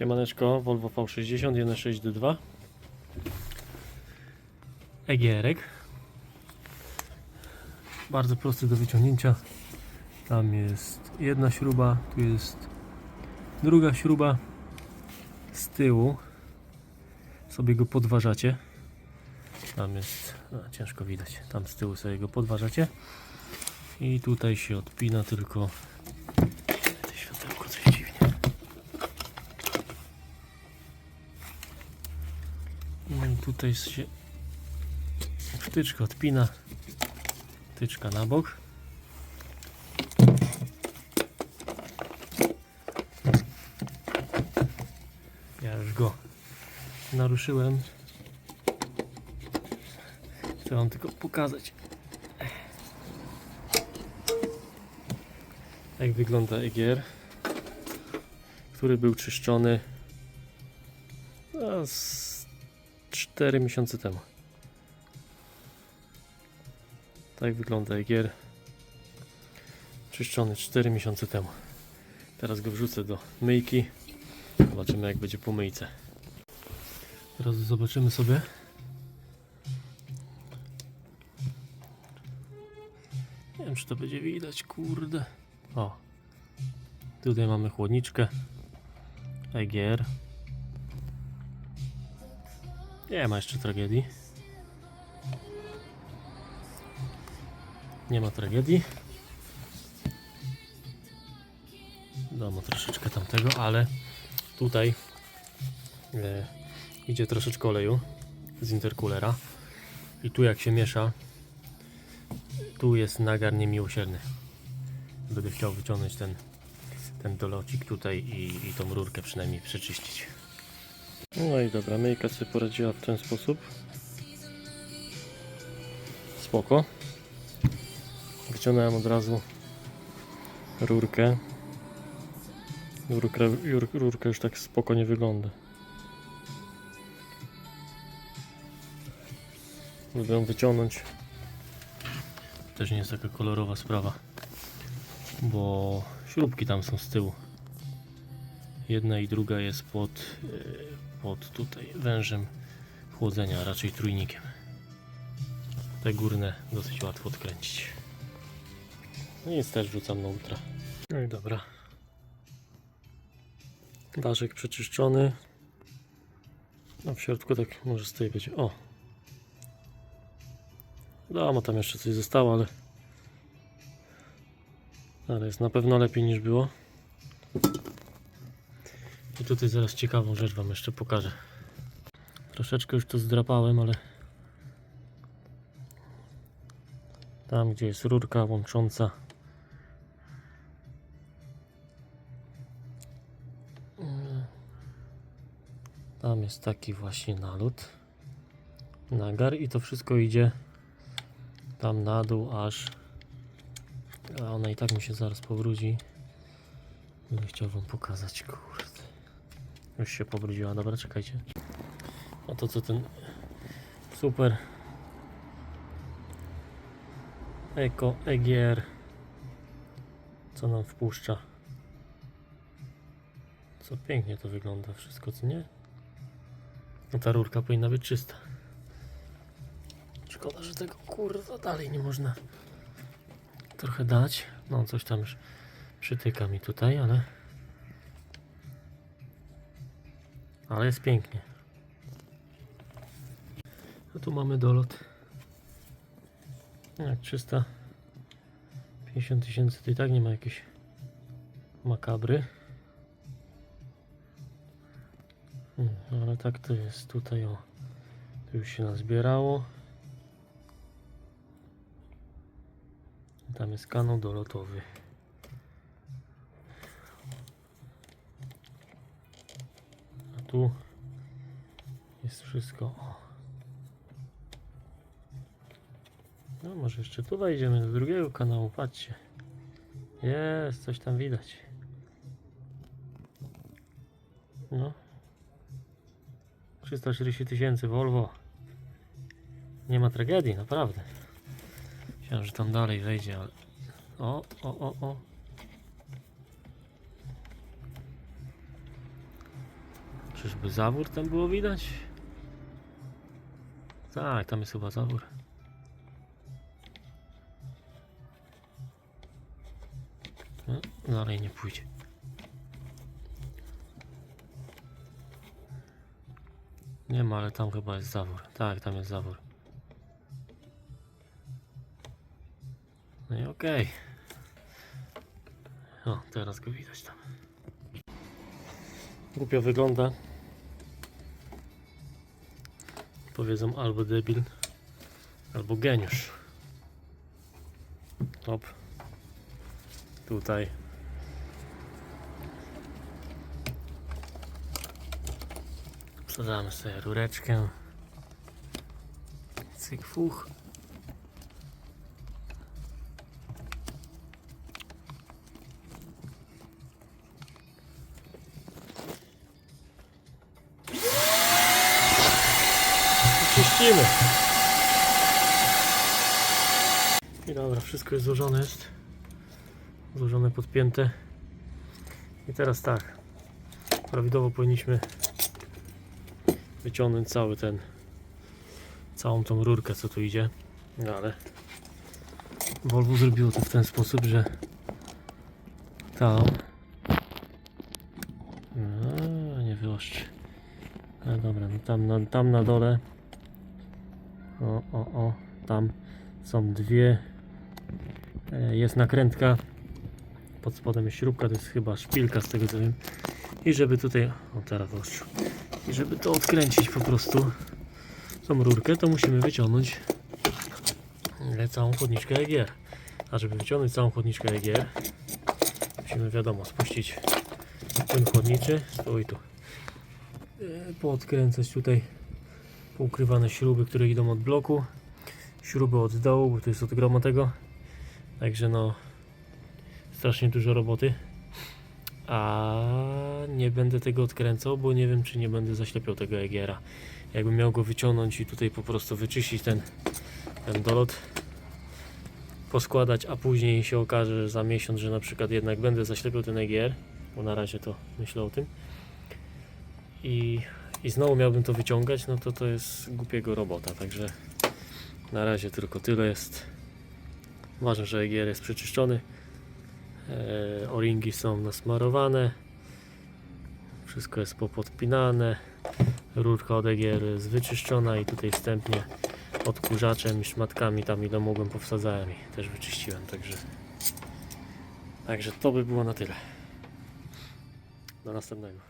Siemaneczko, Volvo V60 1.6D2 EGR-ek Bardzo prosty do wyciągnięcia. Tam jest jedna śruba, tu jest druga śruba. Z tyłu sobie go podważacie. Tam jest, a, ciężko widać. Tam z tyłu sobie go podważacie. I tutaj się odpina tylko tutaj się wtyczka odpina, wtyczka na bok. Ja już go naruszyłem. Chcę wam tylko pokazać jak wygląda EGR, który był czyszczony no, z 4 miesiące temu. Tak wygląda Egier. Czyszczony 4 miesiące temu. Teraz go wrzucę do myjki. Zobaczymy jak będzie po myjce. Teraz zobaczymy sobie. Nie wiem czy to będzie widać, kurde. O. Tutaj mamy chłodniczkę. EGR. Nie ma jeszcze tragedii. Nie ma tragedii. Damo troszeczkę tamtego, ale tutaj e, idzie troszeczkę oleju z intercoolera. I tu jak się miesza, tu jest nagar niemiłosierny. Będę chciał wyciągnąć ten, ten dolocik tutaj i, i tą rurkę przynajmniej przeczyścić. No i dobra, myjka sobie poradziła w ten sposób. Spoko. Wyciągnąłem od razu rurkę. Rurka, rurka już tak spoko nie wygląda. Żeby ją wyciągnąć. Też nie jest taka kolorowa sprawa. Bo śrubki tam są z tyłu. Jedna i druga jest pod, e, pod tutaj wężem chłodzenia, raczej trójnikiem. Te górne dosyć łatwo odkręcić. No jest też wrzucam na ultra. No i dobra. Daszek przeczyszczony. No w środku tak może tej będzie. O! Damo tam jeszcze coś zostało, ale ale jest na pewno lepiej niż było. Tutaj zaraz ciekawą rzecz Wam jeszcze pokażę. Troszeczkę już to zdrapałem, ale tam gdzie jest rurka łącząca. Tam jest taki właśnie nalód nagar i to wszystko idzie tam na dół aż a ona i tak mi się zaraz powróci. Będę chciał wam pokazać kurde już się pobrudziła, dobra czekajcie. A to co ten super. Eko EGR co nam wpuszcza? Co pięknie to wygląda wszystko co nie? No ta rurka powinna być czysta. Szkoda że tego kurwa dalej nie można trochę dać. No coś tam już przytyka mi tutaj ale ale jest pięknie a tu mamy dolot jak 350 tysięcy to i tak nie ma jakiejś makabry. Hmm, ale tak to jest tutaj o. Tu już się nazbierało. Tam jest kanał dolotowy. Tu jest wszystko. No może jeszcze tu wejdziemy do drugiego kanału, patrzcie. Jest, coś tam widać. No. 340 tysięcy Volvo. Nie ma tragedii, naprawdę. Myślałem, że tam dalej wejdzie, ale... O, o, o, o. Czyżby zawór tam było widać? Tak, tam jest chyba zawór. No, dalej nie pójdzie. Nie ma, ale tam chyba jest zawór. Tak, tam jest zawór. No i okej. O, teraz go widać tam. Głupio wygląda. Powiedzą albo debil, albo geniusz. Hop. Tutaj. Wsadzamy sobie rureczkę. Cyk fuch. Czyścimy. I dobra, wszystko jest złożone jest. Złożone, podpięte. I teraz tak. Prawidłowo powinniśmy wyciągnąć cały ten całą tą rurkę co tu idzie. No ale Volvo zrobiło to w ten sposób, że tam no, nie wyoszczy. No dobra, no tam, na, tam na dole o, o, o, tam są dwie. E, jest nakrętka. Pod spodem jest śrubka, to jest chyba szpilka z tego co wiem. I żeby tutaj, o teraz ostrzu i żeby to odkręcić po prostu tą rurkę, to musimy wyciągnąć e, całą chłodniczkę EGR. A żeby wyciągnąć całą chłodniczkę EGR, musimy wiadomo spuścić płyn chłodniczy, stój tu, E, poodkręcać tutaj poukrywane śruby, które idą od bloku, śruby od dołu, bo to jest od groma tego, także no strasznie dużo roboty. A nie będę tego odkręcał, bo nie wiem, czy nie będę zaślepiał tego egiera. Jakbym miał go wyciągnąć i tutaj po prostu wyczyścić ten, ten dolot, poskładać, a później się okaże że za miesiąc, że na przykład jednak będę zaślepiał ten egier, bo na razie to myślę o tym. I, I znowu miałbym to wyciągać, no to to jest głupiego robota, także na razie tylko tyle jest. Ważne, że egier jest przeczyszczony. E, o-ringi są nasmarowane. Wszystko jest popodpinane. Rurka od EGR jest wyczyszczona i tutaj wstępnie odkurzaczem i szmatkami tam ile mogłem powsadzałem i też wyczyściłem, także Także to by było na tyle. Do następnego.